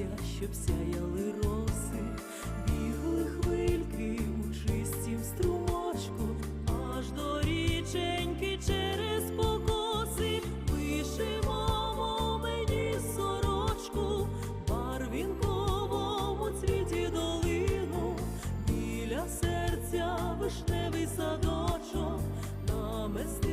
сонця, щоб сяяли роси, бігли хвильки у чистім струмочку, аж до річеньки через покоси Вишивамо мені сорочку, барвінковому цвіті долину, біля серця вишневий садочок на намести.